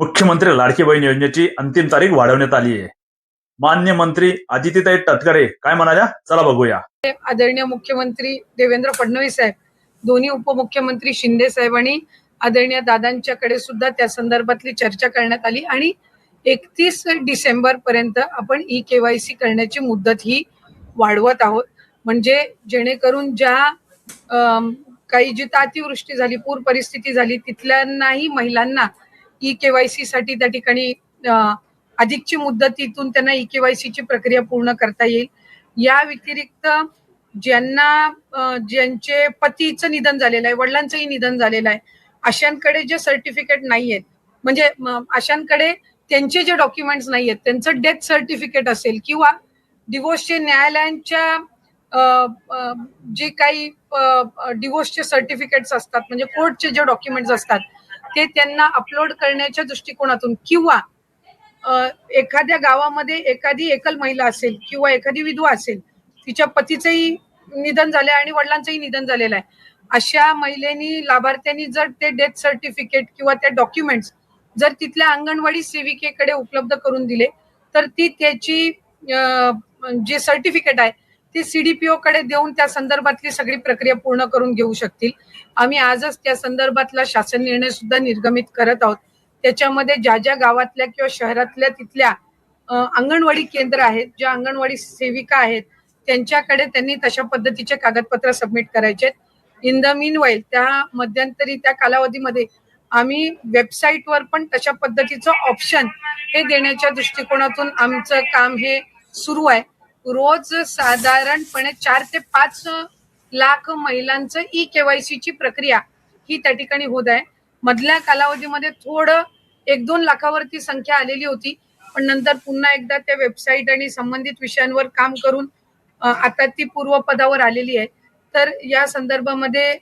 मुख्यमंत्री लाडकी बहीण योजनेची अंतिम तारीख वाढवण्यात आली आहे. मान्य मंत्री आदित्यताई तटकरे काय म्हणाल्या? चला बघूया. आदरणीय मुख्यमंत्री देवेंद्र फडणवीस साहेब दोन्ही उपमुख्यमंत्री शिंदे साहेब आणि आदरणीय दादांच्याकडे सुद्धा त्या संदर्भातली चर्चा करण्यात आली आणि एकतीस डिसेंबर पर्यंत आपण ई केवायसी करण्याची मुदत ही वाढवत आहोत. म्हणजे जेणेकरून ज्या काही जी अतिवृष्टी झाली पूर परिस्थिती झाली तिथल्यांनाही महिलांना ई केवायसी साठी त्या ठिकाणी अधिकची मुदतीतून त्यांना ई केवायसीची प्रक्रिया पूर्ण करता येईल. या व्यतिरिक्त ज्यांना ज्यांचे पतीचं निधन झालेलं आहे वडिलांचंही निधन झालेलं आहे अशांकडे जे सर्टिफिकेट नाही आहेत म्हणजे अशांकडे त्यांचे जे डॉक्युमेंट्स नाही आहेत त्यांचं डेथ सर्टिफिकेट असेल किंवा डिवोर्सचे न्यायालयांच्या जे काही डिवोर्सचे सर्टिफिकेट्स असतात म्हणजे कोर्टचे जे डॉक्युमेंट्स असतात ते त्यांना अपलोड करण्याच्या दृष्टिकोनातून किंवा एखाद्या गावामध्ये एखादी एकल महिला असेल किंवा एखादी विधवा असेल तिच्या पतीचंही निधन झालंय आणि वडिलांचंही निधन झालेलं आहे. अशा महिलेनी लाभार्थ्यांनी जर ते डेथ सर्टिफिकेट किंवा त्या डॉक्युमेंट्स जर तिथल्या अंगणवाडी सेविकेकडे उपलब्ध करून दिले तर ती त्याची जे सर्टिफिकेट आहे ते सीडीपीओ कडे देऊन त्या संदर्भातली सगळी प्रक्रिया पूर्ण करून घेऊ शकतील. आम्ही आजच त्या संदर्भातला शासन निर्णय सुद्धा निर्गमित करत आहोत. त्याच्यामध्ये ज्या ज्या गावातल्या किंवा शहरातल्या तिथल्या अंगणवाडी केंद्र आहेत ज्या अंगणवाडी सेविका आहेत त्यांच्याकडे त्यांनी तशा पद्धतीचे कागदपत्र सबमिट करायचे इन द मीन वाईल त्या मध्यंतरी त्या कालावधीमध्ये आम्ही वेबसाईटवर पण तशा पद्धतीचं ऑप्शन हे देण्याच्या दृष्टिकोनातून आमचं काम हे सुरू आहे. रोज साधारणपणे चार ते पाच लाख महिलांचं ई केवायसी ची प्रक्रिया ही त्या ठिकाणी होत आहे. मधल्या कालावधीमध्ये थोडं एक दोन लाखावरती संख्या आलेली होती पण नंतर पुन्हा एकदा त्या वेबसाईट आणि संबंधित विषयांवर काम करून आता ती पूर्वपदावर आलेली आहे. तर या संदर्भामध्ये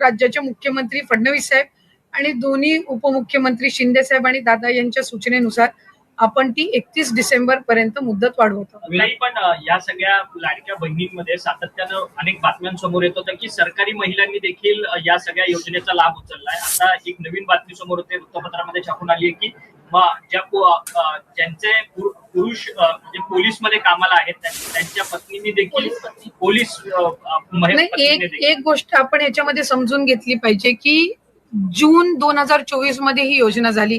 राज्याचे मुख्यमंत्री फडणवीस साहेब आणि दोन्ही उपमुख्यमंत्री शिंदे साहेब आणि दादा यांच्या सूचनेनुसार आपण ती एकतीस डिसेंबर पर्यंत मुदत वाढवत. पण या सगळ्या लाडक्या बहिणींमध्ये सातत्यानं अनेक बातम्यांसमोर येत होतं की सरकारी महिलांनी देखील या सगळ्या योजनेचा लाभ उचललाय. आता एक नवीन बातमी समोर होते वृत्तपत्रामध्ये छापून आली आहे की ज्या ज्यांचे पुर- पुरुष म्हणजे पोलीसमध्ये कामाला आहेत त्यां- त्यांच्या पत्नींनी देखील पोलीस एक गोष्ट आपण याच्यामध्ये समजून घेतली पाहिजे की जून दोन हजार चोवीसमध्ये ही योजना झाली.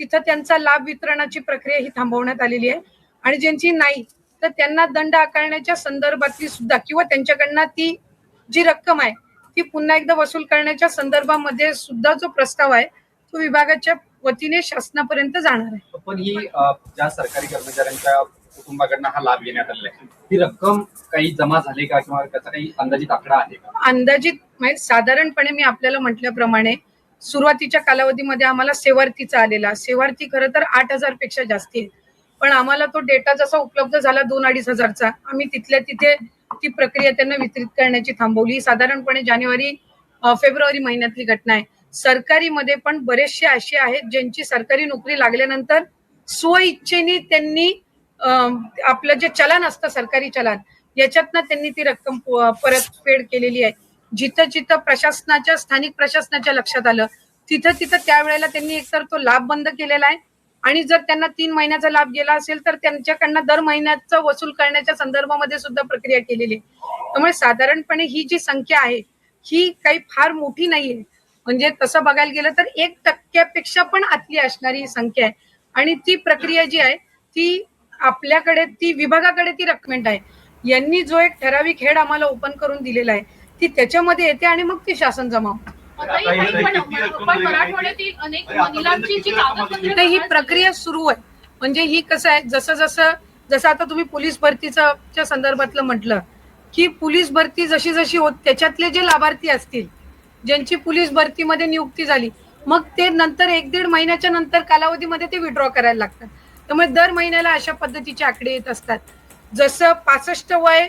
तिथं त्यांचा लाभ वितरणाची प्रक्रिया ही थांबवण्यात आलेली आहे. आणि ज्यांची नाही तर त्यांना दंड आकारण्याच्या संदर्भातली सुद्धा किंवा त्यांच्याकडनं ती जी रक्कम आहे ती पुन्हा एकदा वसूल करण्याच्या संदर्भामध्ये सुद्धा जो प्रस्ताव आहे तो विभागाच्या वतीने शासनापर्यंत जाणार आहे. पण ही ज्या सरकारी कर्मचाऱ्यांच्या कुटुंबाकडनं हा लाभ घेण्यात आलेला आहे ही रक्कम काही जमा झाली का किंवा त्याचा काही अंदाजित आकडा आहे का? अंदाजित म्हणजे साधारणपणे मी आपल्याला म्हटल्याप्रमाणे सुरुवातीच्या कालावधीमध्ये आम्हाला सेवार्थीचा आलेला. सेवार्थी खरं तर आठ हजारपेक्षा जास्ती आहे. पण आम्हाला तो डेटा जसा उपलब्ध झाला दोन अडीच हजारचा आम्ही तिथल्या तिथे ती प्रक्रिया त्यांना वितरित करण्याची थांबवली. साधारणपणे जानेवारी फेब्रुवारी महिन्यातली घटना आहे. सरकारीमध्ये पण बरेचसे असे आहेत ज्यांची सरकारी नोकरी लागल्यानंतर स्वइच्छेने त्यांनी आपलं जे चलन असतं सरकारी चलन याच्यातनं त्यांनी ती रक्कम परतफेड केलेली आहे. जिथं जिथं प्रशासनाच्या स्थानिक प्रशासनाच्या लक्षात आलं तिथं तिथं त्यावेळेला त्यांनी एकतर तो लाभ बंद केलेला आहे. आणि जर त्यांना तीन महिन्याचा लाभ गेला असेल तर त्यांच्याकडनं दर महिन्याचा वसूल करण्याच्या संदर्भामध्ये सुद्धा प्रक्रिया केलेली आहे. त्यामुळे साधारणपणे ही जी संख्या आहे ही काही फार मोठी नाहीये. म्हणजे तसं बघायला गेलं तर एक टक्क्यापेक्षा पण आतली असणारी ही संख्या आहे. आणि ती प्रक्रिया जी आहे ती आपल्याकडे ती विभागाकडे ती रकमेंट आहे. यांनी जो एक ठराविक हेड आम्हाला ओपन करून दिलेला आहे ती त्याच्यामध्ये येते आणि मग ती शासन जमा तर ही प्रक्रिया सुरू आहे. म्हणजे ही कसं आहे जसं जसं जसं आता तुम्ही पोलीस भरतीचं च्या संदर्भातलं म्हटलं की पोलीस भरती जशी जशी होत त्याच्यातले जे लाभार्थी असतील ज्यांची पोलीस भरतीमध्ये नियुक्ती झाली मग ते नंतर एक दीड महिन्याच्या नंतर कालावधीमध्ये ते विड्रॉ करायला लागतात. त्यामुळे दर महिन्याला अशा पद्धतीचे आकडे येत असतात. जसं पासष्ट वय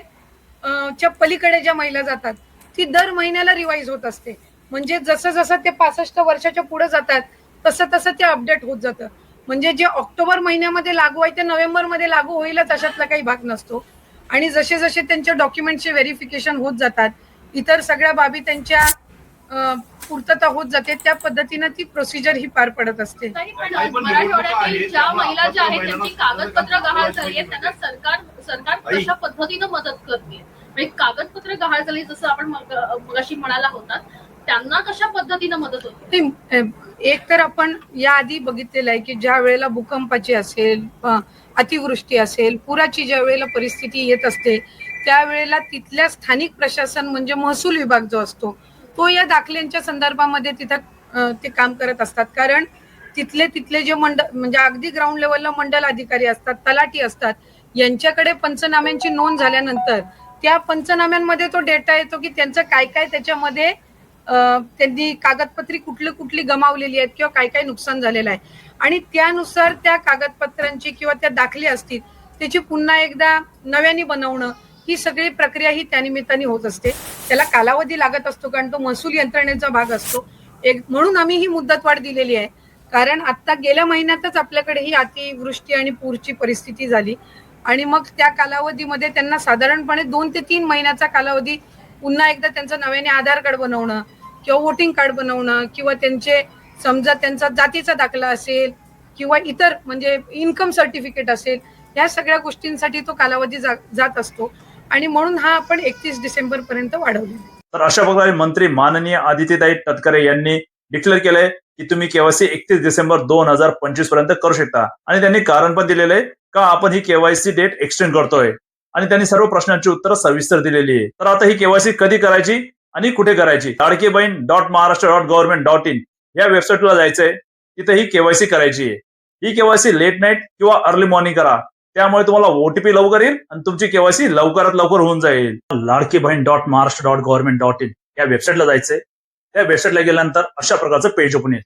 च्या पलीकडे ज्या महिला जातात ती दर महिन्याला रिवाईज होत असते. म्हणजे जसं जसं ते पासष्ट वर्षाच्या पुढे जातात तसं तसं ते अपडेट होत जातं. म्हणजे जे ऑक्टोबर महिन्यामध्ये लागू आहे ते नोव्हेंबरमध्ये लागू होईलच अशातला काही भाग नसतो. आणि जसे जसे त्यांच्या डॉक्युमेंटचे व्हेरिफिकेशन होत जातात इतर सगळ्या बाबी त्यांच्या पूर्तता होत जाते त्या पद्धतीनं ती प्रोसिजर ही पार पडत असते. ज्या महिला ज्या आहेत त्यांची कागदपत्र गहाळ झाली आहेत त्यांना सरकार सरकार कशा पद्धतीनं मदत करते? म्हणजे कागदपत्र गहाळ झाली जसं आपण मगाशी म्हणाला होता त्यांना कशा पद्धतीनं मदत होते? एक तर आपण याआधी बघितलेलं आहे की ज्या वेळेला भूकंपाची असेल अतिवृष्टी असेल पुराची ज्या वेळेला परिस्थिती येत असते त्यावेळेला तिथल्या स्थानिक प्रशासन म्हणजे महसूल विभाग जो असतो तो या दाखल्यांच्या संदर्भामध्ये तिथं ते काम करत असतात. कारण तिथले तिथले जे मंडळ म्हणजे अगदी ग्राउंड लेवलला मंडल अधिकारी असतात तलाठी असतात यांच्याकडे पंचनाम्यांची नोंद झाल्यानंतर त्या पंचनाम्यांमध्ये तो डेटा येतो की त्यांचं काय काय त्याच्यामध्ये त्यांनी कागदपत्री कुठली कुठली गमावलेली आहेत किंवा काय काय नुकसान झालेलं आहे. आणि त्यानुसार त्या कागदपत्रांची किंवा त्या दाखले असतील त्याची पुन्हा एकदा नव्याने बनवणं ही सगळी प्रक्रिया ही त्यानिमित्ताने होत असते. त्याला कालावधी लागत असतो कारण तो महसूल यंत्रणेचा भाग असतो. एक म्हणून आम्ही ही मुदतवाढ दिलेली आहे. कारण आता गेल्या महिन्यातच आपल्याकडे ही अतिवृष्टी आणि पूरची परिस्थिती झाली. आणि मग त्या कालावधीमध्ये त्यांना साधारणपणे दोन ते तीन महिन्याचा कालावधी पुन्हा एकदा त्यांचं नव्याने आधार कार्ड बनवणं किंवा वोटिंग कार्ड बनवणं किंवा त्यांचे समजा त्यांचा जातीचा दाखला असेल किंवा इतर म्हणजे इन्कम सर्टिफिकेट असेल या सगळ्या गोष्टींसाठी तो कालावधी जात असतो. आणि म्हणून हा आपण एकतीस डिसेंबर पर्यंत वाढवला तर अशा प्रकारे मंत्री माननीय आदित्यताई तटकरे यांनी डिक्लेअर केलंय की तुम्ही केवायसी एकतीस डिसेंबर दोन हजार पंचवीसपर्यंत करू शकता. आणि त्यांनी कारण पण दिलेलं आहे. का आपण ही केवायसी डेट एक्सटेंड करतोय? आणि त्यांनी सर्व प्रश्नांची उत्तरं सविस्तर दिलेली आहे. तर आता ही केवायसी कधी करायची आणि कुठे करायची? Ladki Bahin dot Maharashtra dot government dot in या वेबसाईटला जायचंय. तिथे ही केवायसी करायची आहे. ही केवायसी लेट नाईट किंवा अर्ली मॉर्निंग करा. त्यामुळे तुम्हाला ओटीपी लवकर येईल आणि तुमची केवायसी लवकरात लवकर होऊन जाईल. Ladki Bahin dot Maharashtra dot government dot in या वेबसाईटला जायचंय. त्या वेबसाईटला गेल्यानंतर अशा प्रकारचं पेज ओपन येईल.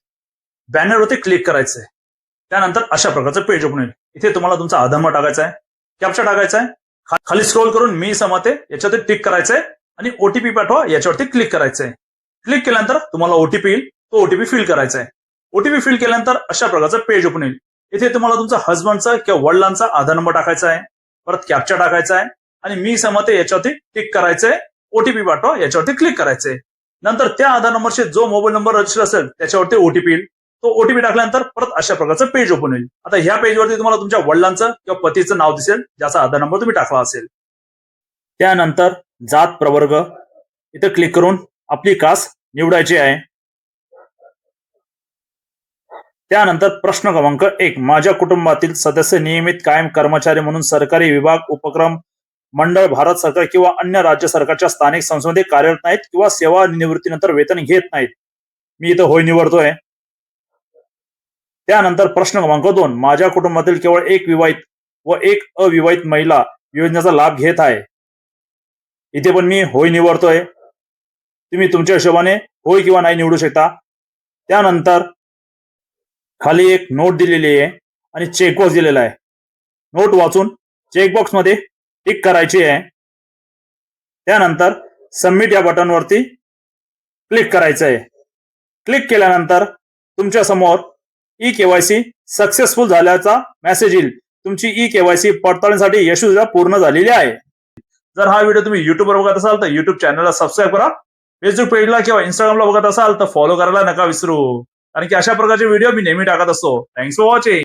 बॅनरवरती क्लिक करायचंय. त्यानंतर अशा प्रकारचं पेज ओपन होईल. इथे तुम्हाला तुमचा आधार नंबर टाकायचा आहे. कॅप्चा टाकायचा आहे. खाली स्क्रोल करून मी समते याच्यावरती टिक करायचंय आणि ओटीपी पाठवा याच्यावरती क्लिक करायचंय. क्लिक केल्यानंतर तुम्हाला ओटीपी येईल. तो ओटीपी फिल करायचा आहे ओटीपी फिल केल्यानंतर अशा प्रकारचं पेज ओपन होईल. इथे तुम्हाला तुमचा हजबंडचा किंवा वडिलांचा आधार नंबर टाकायचा आहे. परत कॅप्चा टाकायचा आहे. आणि मी समते याच्यावरती टिक करायचंय. ओटीपी पाठवा याच्यावरती क्लिक करायचंय. नंतर त्या आधार नंबरशी जो मोबाईल नंबर रजिस्टर असेल त्याच्यावरती ओटीपी येईल. तो ओटीपी टाकल्यानंतर परत अशा प्रकारचं पेज ओपन होईल. आता ह्या पेजवरती तुम्हाला तुमच्या वडिलांचं किंवा पतीचं नाव दिसेल ज्याचा आधार नंबर तुम्ही टाकला असेल. त्यानंतर जात प्रवर्ग इथं क्लिक करून आपली कास निवडायची आहे. त्यानंतर प्रश्न क्रमांक एक माझ्या कुटुंबातील सदस्य नियमित कायम कर्मचारी म्हणून सरकारी विभाग उपक्रम मंडळ भारत सरकार किंवा अन्य राज्य सरकारच्या स्थानिक संस्थेमध्ये कार्यरत नाहीत किंवा सेवा निवृत्तीनंतर वेतन घेत नाहीत. मी इथं होय निवडतोय. त्यानंतर प्रश्न क्रमांक दोन. माझ्या कुटुंबातील केवळ एक विवाहित व एक अविवाहित महिला योजनेचा लाभ घेत आहे. इथे पण मी होय निवडतोय. तुम्ही तुमच्या हिशोबाने होय किंवा नाही निवडू शकता. त्यानंतर खाली एक नोट दिलेली आहे आणि चेकबॉक्स दिलेला आहे. नोट वाचून चेकबॉक्समध्ये टिक करायची आहे. त्यानंतर सबमिट या बटनवरती क्लिक करायचं आहे. क्लिक केल्यानंतर तुमच्यासमोर ई केवायसी सक्सेसफुल झाल्याचा मेसेज येईल. तुमची ई केवायसी पडताळणीसाठी यशस्वीला पूर्ण झालेली आहे. जर हा व्हिडिओ तुम्ही युट्यूबवर बघत असाल तर युट्यूब चॅनलला सबस्क्राईब करा. फेसबुक पेजला किंवा इंस्टाग्रामला बघत असाल तर फॉलो करायला नका विसरू. कारण की अशा प्रकारचे व्हिडिओ मी नेहमी टाकत असतो. Thanks for watching